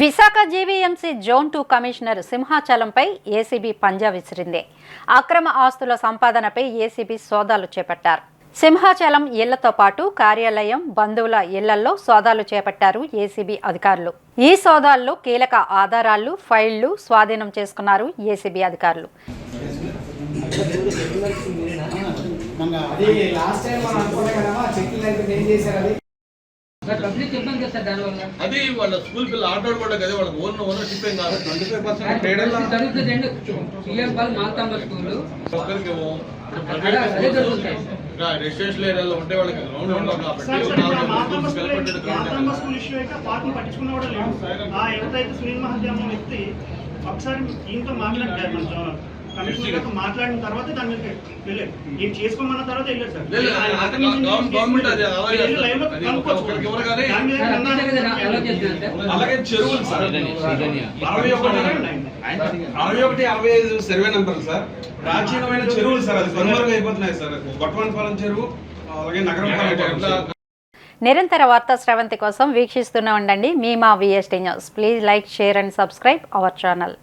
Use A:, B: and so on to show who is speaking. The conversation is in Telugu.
A: Visakha GVMC zone two commissioner సింహాచలంపై ACB పంజా విసిరింది. అక్రమ ఆస్తుల సంపాదనపై ఏసీబీ సోదాలు చేపట్టారు. సింహాచలం ఇళ్ళతో పాటు కార్యాలయం బంధువుల ఇళ్ళలో సోదాలు చేపట్టారు ఏసీబీ అధికారులు. ఈ సోదాల్లో కీలక ఆధారాలు ఫైళ్ళు స్వాధీనం చేసుకున్నారు ఏసీబీ అధికారులు.
B: లాస్ట్ టైం మనం అనుకున్నాం చెక్కింగ్ అయితే ఏం చేశారు అది
C: సార్ పబ్లిక్ ఇబ్బంది కదా సార్ దానివల్ల
D: అది వాళ్ళ స్కూల్ పిల్లలు ఆటోడు కూడా కదా వాళ్ళ ఓన్ ఓనర్షిప్ ఏం కాదు. ట్వంటీ ఫైవ్ పర్సెంట్ రెసిడెన్షియల్ ఏరియాలో ఉంటే వాళ్ళకి గ్రౌండ్ ఉండవు కాబట్టి
E: ఎవరైతే సునీల్ వ్యక్తి ఒకసారి ఈయనతో మాట్లాడారు కమిషనర్ గారితో మాట్లాడిన తర్వాత దాని మీద చేసుకోమన్న తర్వాత సార్.
F: అలాగే చెరువులు సార్. అరవై ఒకటి అరవై ఒకటి అరవై ఐదు సర్వే నెంబర్లు సార్. ప్రాచీనమైన చెరువులు సార్ అది కనుమరుగు అయిపోతున్నాయి సార్. గొట్టవనపాలెం చెరువు అలాగే నగరం
A: నిరంతర వార్తా స్రవంతి కోసం వీక్షిస్తూనే ఉండండి. మీ మా VST news please like share and subscribe our channel